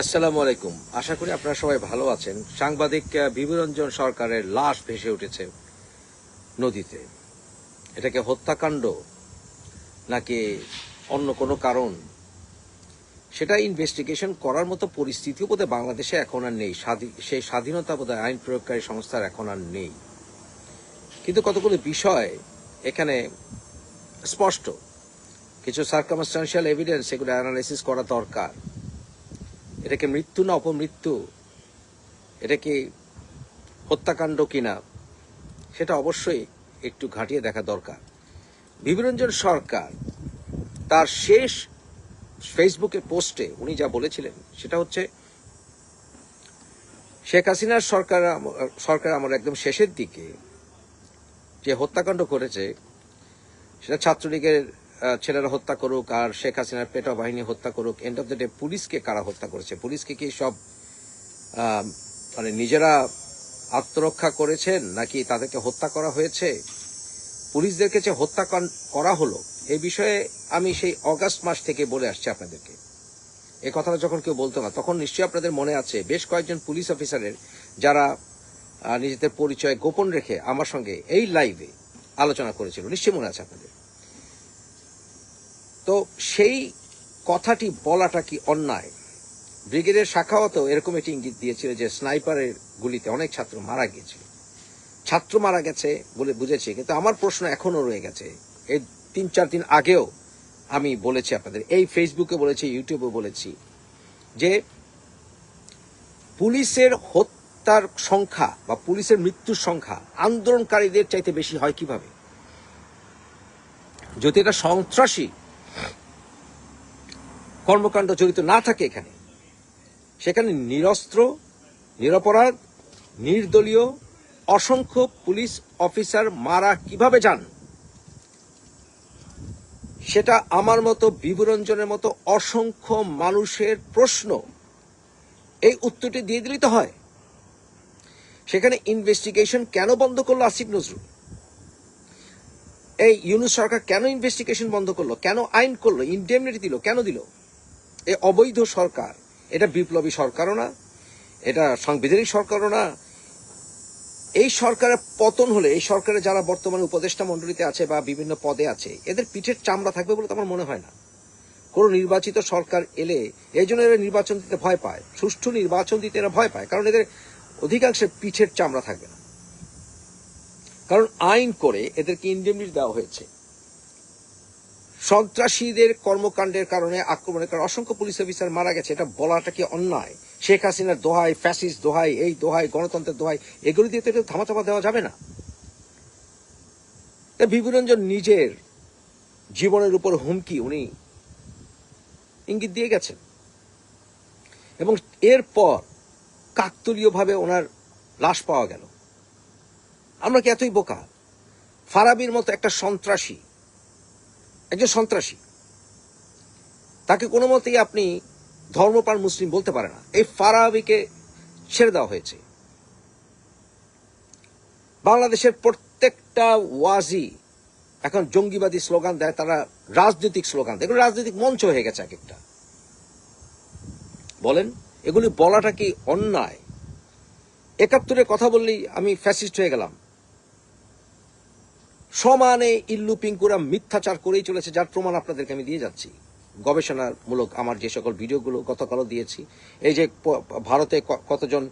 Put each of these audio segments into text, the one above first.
আসসালামু আলাইকুম। আশা করি আপনারা সবাই ভালো আছেন। সাংবাদিক আহ, বিভুরঞ্জন সরকারের লাশ ভেসে উঠেছে নদীতে। এটাকে হত্যাকাণ্ড নাকি অন্য কোনো কারণ? সেটা ইনভেস্টিগেশন করার মতো পরিস্থিতিও বোধহয় বাংলাদেশে এখন আর নেই। সেই স্বাধীনতা বোধহয় আইন প্রয়োগকারী সংস্থার এখন আর নেই। কিন্তু কতগুলো বিষয় এখানে স্পষ্ট। কিছু সার্কামস্টান্সিয়াল এভিডেন্স এগুলো অ্যানালাইসিস করা দরকার। এটা কি মৃত্যু না অপমৃত্যু? এটা কি হত্যাকাণ্ড কিনা? সেটা অবশ্যই একটু ঘাঁটিয়ে দেখা দরকার। বিবরঞ্জন সরকার তার শেষ ফেসবুকে পোস্টে উনি যা বলেছিলেন, সেটা হচ্ছে, শেখ হাসিনার সরকার সরকার আমার একদম শেষের দিকে যে হত্যাকাণ্ড করেছে, সেটা ছাত্রলীগের ছেলেরা হত্যা করুক আর শেখ হাসিনার পেটা বাহিনী হত্যা করুক এন্ড অফ দ্য ডে পুলিশকে কারা হত্যা করেছে? পুলিশকে কি সব মানে নিজেরা আত্মরক্ষা করেছেন নাকি তাদেরকে হত্যা করা হয়েছে? পুলিশদেরকে যে হত্যা করা হলো এই বিষয়ে আমি সেই অগাস্ট মাস থেকে বলে আসছি আপনাদেরকে। এই কথাটা যখন কেউ বলতো না, তখন নিশ্চয়ই আপনাদের মনে আছে, বেশ কয়েকজন পুলিশ অফিসারের যারা নিজেদের পরিচয় গোপন রেখে আমার সঙ্গে এই লাইভে আলোচনা করেছিল। নিশ্চয়ই মনে আছে আপনাদের। তো সেই কথাটি বলাটা কি অন্যায়? ব্রিগেডের শাখাওয়াত এরকম একটি ইঙ্গিত দিয়েছিল যে স্নাইপারের গুলিতে অনেক ছাত্র মারা গিয়েছিল। ছাত্র মারা গেছে বলে বুঝেছি, কিন্তু আমার প্রশ্ন এখনও রয়ে গেছে। এই তিন, চার দিন আগেও আমি বলেছি আপনাদের, এই ফেসবুকে বলেছি, ইউটিউবে বলেছি যে পুলিশের হত্যার সংখ্যা বা পুলিশের মৃত্যুর সংখ্যা আন্দোলনকারীদের চাইতে বেশি হয় কীভাবে? যদি এটা সন্ত্রাসী কর্মকাণ্ড জড়িত না থাকে এখানে। সেখানে নিরস্ত্র, নিরপরাধ, নির্দলীয়, অসংখ্য পুলিশ অফিসার মারা কীভাবে যান? সেটা আমার মতো বিবরঞ্জনের মতো অসংখ্য মানুষের প্রশ্ন। এই উত্তরটি দিয়ে দিলেই তো হয়। সেখানে ইনভেস্টিগেশন কেন বন্ধ করল আসিফ নজরুল? এই ইউনুস সরকার কেন ইনভেস্টিগেশন বন্ধ করল? কেন আইন করল? ইনডেমনিটি দিল? কেন দিল? এই অবৈধ সরকার। এটা বিপ্লবী সরকারও না, এটা সাংবিধানিক সরকারও না। এই সরকারের পতন হলে, এই সরকারে যারা বর্তমানে উপদেষ্টা মন্ডলীতে আছে বা বিভিন্ন পদে আছে, এদের পিঠের চামড়া থাকবে বলে তো আমার মনে হয় না। কোন নির্বাচিত সরকার এলে, এই জন্য এরা নির্বাচন দিতে ভয় পায়। সুষ্ঠু নির্বাচন দিতে এরা ভয় পায়, কারণ এদের অধিকাংশের পিঠের চামড়া থাকবে না। কারণ আইন করে এদেরকে ইন্ডেমনিটি দেওয়া হয়েছে। সন্ত্রাসীদের কর্মকাণ্ডের কারণে আক্রমণের কারণে অসংখ্য পুলিশ অফিসার মারা গেছে। এটা বলাটা কি অন্যায়? শেখ হাসিনার দোহাই ফ্যাসিস দোহাই, এই দোহাই, গণতন্ত্রের দোহাই, এগুলি দিয়ে তো এটা দেওয়া যাবে না। বিভুরঞ্জন নিজের জীবনের উপর হুমকি উনি ইঙ্গিত দিয়ে গেছেন। এবং এরপর কাকতলীয়ভাবে ওনার লাশ পাওয়া গেল। আমরা কি এতই বোকা? ফারাবির মতো একটা সন্ত্রাসী একজন সন্ত্রাসী। তাকে কোনো মতেই আপনি ধর্মপ্রাণ মুসলিম বলতে পারে না। এই ফারাবিকে ছেড়ে দেওয়া হয়েছে। বাংলাদেশের প্রত্যেকটা ওয়াজি এখন জঙ্গিবাদী স্লোগান দেয়, তারা রাজনৈতিক স্লোগান দেয়। রাজনৈতিক মঞ্চ হয়ে গেছে এক একটা। বলেন, এগুলি বলাটা কি অন্যায়? একাত্তরের কথা বললেই আমি ফ্যাসিস্ট হয়ে গেলাম। সমানে ইল্লু পিঙ্কুরা মিথ্যাচার করেই চলেছে, যার প্রমাণ আপনাদেরকে আমি দিয়ে যাচ্ছি। গবেষণামূলক আমার যে সকল ভিডিওগুলো গতকালও দিয়েছি, এই যে ভারতে কতজন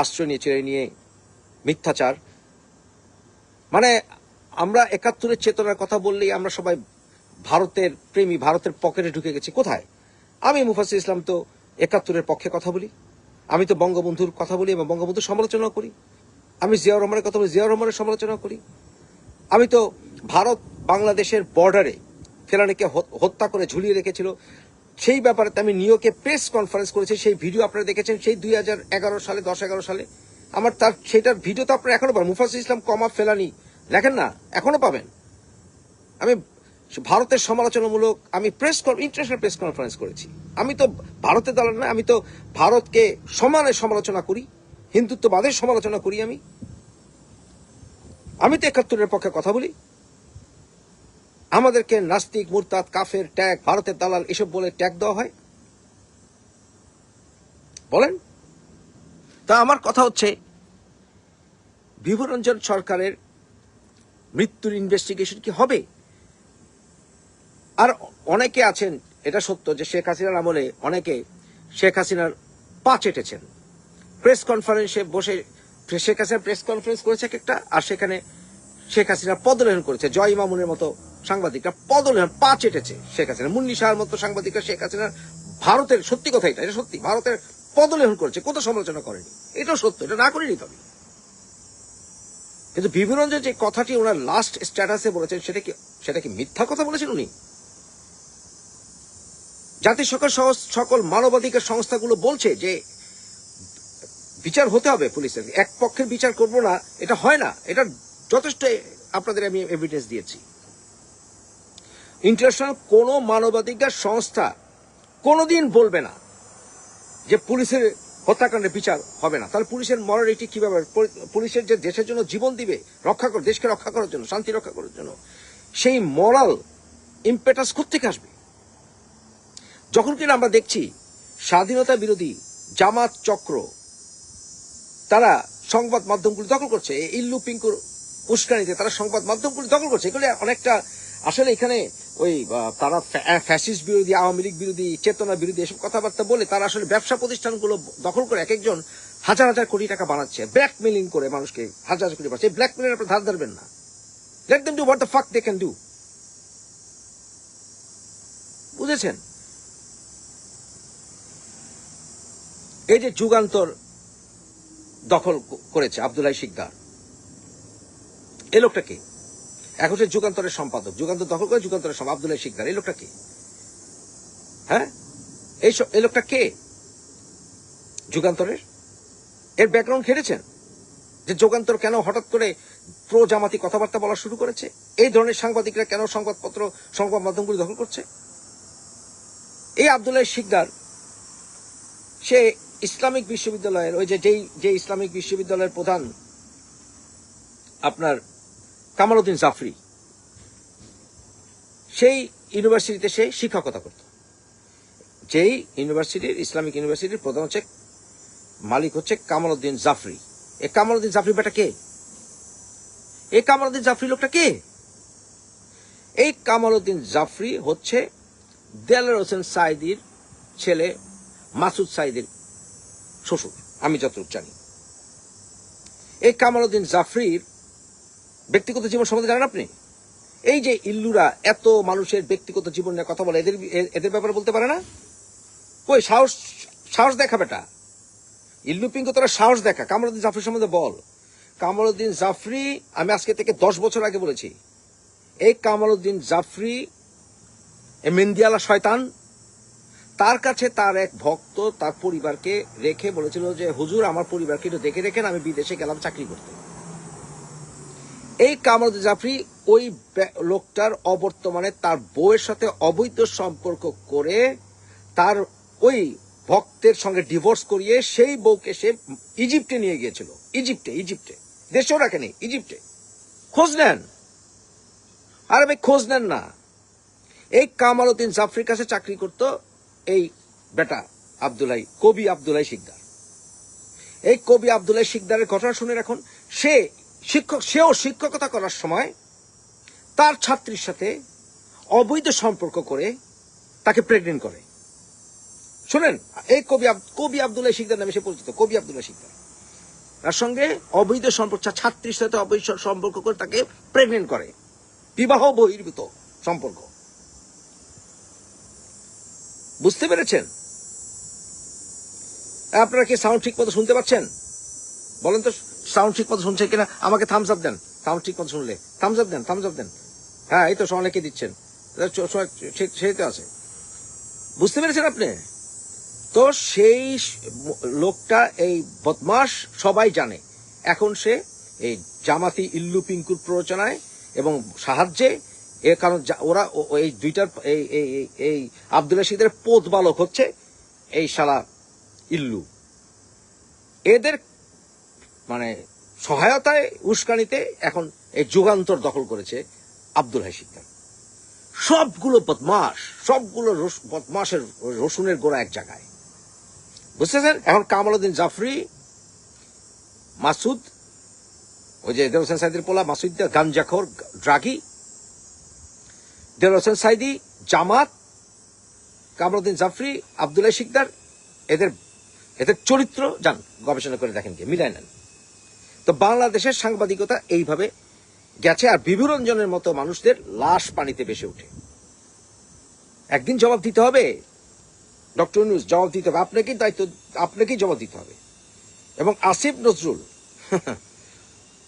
আশ্রয় নিয়ে এই নিয়ে মিথ্যাচার। মানে আমরা একাত্তরের চেতনার কথা বললেই আমরা সবাই ভারতের প্রেমী, ভারতের পকেটে ঢুকে গেছি। কোথায়? আমি মুফাসির ইসলাম তো একাত্তরের পক্ষে কথা বলি। আমি তো বঙ্গবন্ধুর কথা বলি এবং বঙ্গবন্ধুর সমালোচনা করি। আমি জিয়াউর রহমানের কথা বলি, জিয়াউর রহমানের সমালোচনা করি। আমি তো ভারত বাংলাদেশের বর্ডারে ফেলানিকে হত- হত্যা করে ঝুলিয়ে রেখেছিল। সেই ব্যাপারে আমি নিয়োকে প্রেস কনফারেন্স করেছি, সেই ভিডিও আপনারা দেখেছেন, সেই দুই হাজার এগারো সালে, দশ এগারো সালে। আমার তার, সেটার ভিডিও তো আপনারা এখনও পাবেন। মুফাসির ইসলাম কমা ফেলানি, দেখেন না, এখনও পাবেন। আমি ভারতের সমালোচনামূলক আমি প্রেস ইন্টারন্যাশনাল প্রেস কনফারেন্স করেছি। আমি তো ভারতের দল না, আমি তো ভারতকে সমানে সমালোচনা করি, হিন্দুত্ববাদের সমালোচনা করি আমি। আমি তো একাত্তরের পক্ষে কথা বলি। আমাদেরকে নাস্তিক, মুরতাদ, কাফের, ট্যাগ, ভারতের দালাল, এসব বলে ট্যাগ দেওয়া হয়। বলেন? তা আমার কথা হচ্ছে বিভুরঞ্জন সরকারের মৃত্যুর ইনভেস্টিগেশন কি হবে? আর অনেকে আছেন, এটা সত্য যে শেখ হাসিনার আমলে অনেকে শেখ হাসিনার পা চেটেছেন। প্রেস কনফারেন্সে বসে শেখ হাসিনা প্রেস কনফারেন্স করেছে এক একটা, আর সেখানে শেখ হাসিনা পদলেহন করেছে। জয় মামুনের মতো সাংবাদিকরা পদলেহন, পা চেটেছে শেখ হাসিনা। মুন্নি শাহর মতো সাংবাদিকরা শেখ হাসিনার ভারতের, সত্যি কথা এটা এটা সত্যি, ভারতের পদলেহন করেছে কত সমালোচনা করেনি। এটাও সত্য, এটা না করেনি তবে। কিন্তু বিভীরঞ্জন যে কথাটি ওনার লাস্ট স্ট্যাটাসে বলেছেন, সেটা কি সেটা কি মিথ্যা কথা বলেছেন উনি? জাতিসংঘ সহ সকল মানবাধিকার সংস্থাগুলো বলছে যে বিচার হতে হবে পুলিশের। এক পক্ষের বিচার করব না, এটা হয় না। এটা যথেষ্ট আপনাদের আমি এভিডেন্স দিয়েছি। ইন্টারন্যাশনাল কোনো মানবাধিকার সংস্থা কোনোদিন বলবে না যে পুলিশের হত্যাকাণ্ডের বিচার হবে না। তাহলে পুলিশের মরালিটি কীভাবে পুলিশের যে দেশের জন্য জীবন দিবে, রক্ষা করে, দেশকে রক্ষা করার জন্য, শান্তি রক্ষা করার জন্য, সেই মরাল ইম্পেটাস থেকে আসবে? যখন কিনা আমরা দেখছি স্বাধীনতা বিরোধী জামাত চক্র তারা সংবাদ মাধ্যমগুলি দখল করছে, এই ইল্লু পিঙ্কুর উস্কানিতে তারা সংবাদ মাধ্যমগুলি দখল করছে। এগুলো অনেকটা আসলে এখানে ওই তারা ফ্যাসিস্ট বিরোধী, আওয়ামী লীগ বিরোধী, চেতনা বিরোধী এসব কথাবার্তা বলে তারা আসলে ব্যবসা প্রতিষ্ঠানগুলো দখল করে এক একজন হাজার হাজার কোটি টাকা বানাচ্ছে ব্ল্যাকমেলিং করে মানুষকে হাজার হাজার কোটি বানাচ্ছে। ব্ল্যাকমেলের আপনি ধার ধরবেন না। Let them do what the fuck they can do বুঝেছেন? এই যে যুগান্তর দখল করেছে আব্দুল্লাহ শিকদার। এই লোকটা কে? এখন সে যুগান্তরের সম্পাদক। যুগান্তর দখল করে যুগান্তরের সম্পাদক। আব্দুল্লাহ শিকদার, এই লোকটা কে? হ্যাঁ? এই এই লোকটা কে? যুগান্তরের? এর ব্যাকগ্রাউন্ড খেটেছেন যে যুগান্তর কেন হঠাৎ করে প্রো জামাতি কথাবার্তা বলা শুরু করেছে? এই ধরনের সাংবাদিকরা কেন সংবাদপত্র, সংবাদ মাধ্যমগুলি দখল করছে? এই আব্দুল্লাহ শিকদার, সে ইসলামিক বিশ্ববিদ্যালয়ের, ওই যে যেই যে ইসলামিক বিশ্ববিদ্যালয়ের প্রধান আপনার কামালউদ্দিন জাফরি, সেই ইউনিভার্সিটিতে সে শিক্ষকতা করত। যেই ইউনিভার্সিটির, ইসলামিক ইউনিভার্সিটির প্রধান হচ্ছে মালিক হচ্ছে কামালউদ্দিন জাফরি। এই কামালউদ্দিন জাফরি বেটা কে? এই কামালউদ্দিন জাফরি লোকটা কে? এই কামালউদ্দিন জাফরি হচ্ছে দেলার হোসেন সাইদির ছেলে, মাসুদ সাইদের শ্বশুর, আমি যতটুকু জানি। এই কামালউদ্দিন জাফরির ব্যক্তিগত জীবন সম্বন্ধে জানেন আপনি? এই যে ইল্লুরা এত মানুষের ব্যক্তিগত জীবন নিয়ে কথা বলে, এদের এদের ব্যাপারে বলতে পারে না? কই, সাহস সাহস দেখা বেটা। ইল্লু পিঙ্কু, তোরা সাহস দেখা। কামালউদ্দিন জাফরি সম্বন্ধে বল। কামালউদ্দিন জাফরি, আমি আজকে থেকে দশ বছর আগে বলেছি। এই কামালউদ্দিন জাফরি, এ মেন্দিয়ালা শয়তান তার কাছে তার এক ভক্ত তার পরিবারকে রেখে বলেছিল যে, হুজুর, আমার পরিবারকে একটু দেখে রেখেন আমি বিদেশে গেলাম চাকরি করতে। এই কামরুদ জাফরি ওই লোকটার অবর্তমানে তার বউয়ের সাথে অবৈধ সম্পর্ক করে তার ওই ভক্তের সঙ্গে ডিভোর্স করিয়ে সেই বউকে সে ইজিপ্টে নিয়ে গিয়েছিল। ইজিপ্টে ইজিপ্টে। দেশেও রাখেনি ইজিপ্টে। খোঁজ নেন। আর ভাই, খোঁজ নেন না। এই কামালউদ্দিন জাফরির কাছে চাকরি করত। এই বেটা আবদুল্লাহ, কবি আবদুল্লাহ শিকদার। এই কবি আবদুল্লাহ শিকদারের ঘটনা শুনে এখন সে শিক্ষক, সেও শিক্ষকতা করার সময় তার ছাত্রীর সাথে অবৈধ সম্পর্ক করে তাকে প্রেগনেন্ট করে। শুনেন, এই কবি কবি আবদুল্লাহ শিকদার নামে সে পরিচিত, কবি আবদুল্লাহ শিকদার। তার সঙ্গে অবৈধ সম্পর্ক ছাত্রীর সাথে অবৈধ সম্পর্ক করে তাকে প্রেগনেন্ট করে। বিবাহ বহির্ভূত সম্পর্ক। বুঝতে পেরেছেন? আপনারা কি সাউন্ড ঠিক মতো শুনতে পাচ্ছেন? বলেন তো সাউন্ড ঠিক মতো শুনছেন কিনা? আমাকে থামস আপ দেন। সাউন্ড ঠিক মতো শুনলে। Thumbs up then thumbs up then. হ্যাঁ এই তো অনেকে দিচ্ছেন। সেই তো আছে। বুঝতে পেরেছেন আপনি? তো সেই লোকটা, এই বদমাস সবাই জানে। এখন সে এই জামাতি ইল্লু পিঙ্কুর প্ররোচনায় এবং সাহায্যে এর কারণ ওরা এই দুইটার এই এই আব্দুল রশিদের পোত বালক হচ্ছে এই শালা ইল্লু। এদের মানে সহায়তায় উস্কানিতে এখন এই যুগান্তর দখল করেছে আব্দুল হাসিদার সবগুলো বদমাস সবগুলো বদমাসের রসুনের গোড়া এক জায়গায়। বুঝতেছেন? এখন কামালউদ্দিন জাফরি, মাসুদ, ওই যে হোসেন সাইদির পোলা মাসুদ, গাঞ্জাখর, ড্রাগি দেল হোসেন সাইদি, জামাত, কামরুদ্দিন জাফরি, আবদুল্লাহ শিকদার, এদের এদের চরিত্র যান, গবেষণা করে দেখেন কি মিলাই নেন। তো বাংলাদেশের সাংবাদিকতা এইভাবে গেছে আর বিভুরঞ্জনের মতো মানুষদের লাশ পানিতে ভেসে ওঠে। একদিন জবাব দিতে হবে। ডক্টর নিউজ জবাব দিতে হবে। আপনাকেই দায়িত্ব, আপনাকেই জবাব দিতে হবে। এবং আসিফ নজরুল,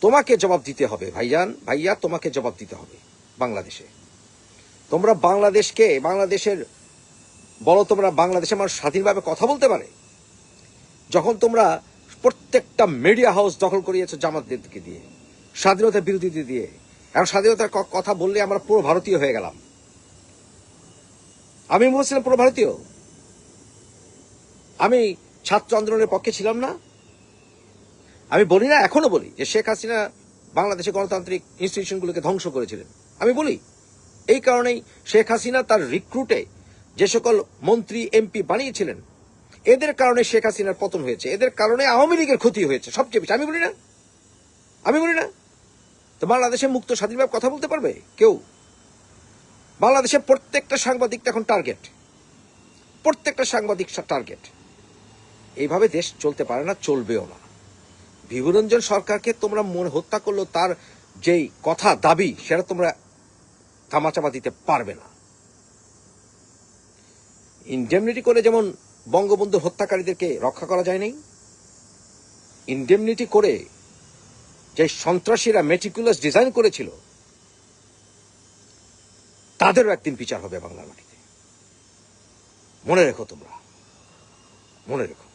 তোমাকে জবাব দিতে হবে ভাইয়ান ভাইয়া, তোমাকে জবাব দিতে হবে বাংলাদেশে। তোমরা বাংলাদেশকে, বাংলাদেশের, বলো তোমরা বাংলাদেশের মানুষ স্বাধীনভাবে কথা বলতে পারে? যখন তোমরা প্রত্যেকটা মিডিয়া হাউস দখল করিয়েছো জামাতদেরকে দিয়ে, স্বাধীনতা বিরোধীদের দিয়ে, এখন স্বাধীনতার কথা বললে আমরা পুরো ভারতীয় হয়ে গেলাম। আমি বলছিলাম পুরো ভারতীয়। আমি ছাত্র আন্দোলনের পক্ষে ছিলাম না। আমি বলি না, এখনও বলি যে শেখ হাসিনা বাংলাদেশের গণতান্ত্রিক ইনস্টিটিউশনগুলোকে ধ্বংস করেছিলেন। আমি বলি। এই কারণেই শেখ হাসিনা তার রিক্রুটে যে সকল মন্ত্রী, এমপি বানিয়েছিলেন, এদের কারণে শেখ হাসিনার পতন হয়েছে। এদের কারণে আওয়ামী লীগের ক্ষতি হয়েছে। সবচেয়ে বেশি। আমি বলি না। আমি বলি না। তো বাংলাদেশে মুক্ত স্বাধীনভাবে কথা বলতে পারবে? কেউ? বাংলাদেশের প্রত্যেকটা সাংবাদিক এখন টার্গেট প্রত্যেকটা সাংবাদিক টার্গেট এইভাবে দেশ চলতে পারে না, চলবেও না। বিভুরঞ্জন সরকারকে তোমরা মনে হত্যা করল তার যেই কথা, দাবি, সেটা তোমরা থামাচাপা দিতে পারবে না। ইনডেমনিটি করে যেমন বঙ্গবন্ধু হত্যাকারীদেরকে রক্ষা করা যায় নাই ইনডেমনিটি করে যে সন্ত্রাসীরা মেটিকুলাস ডিজাইন করেছিল, তাদেরও একদিন বিচার হবে বাংলার মাটিতে। মনে রেখো তোমরা, মনে রেখো।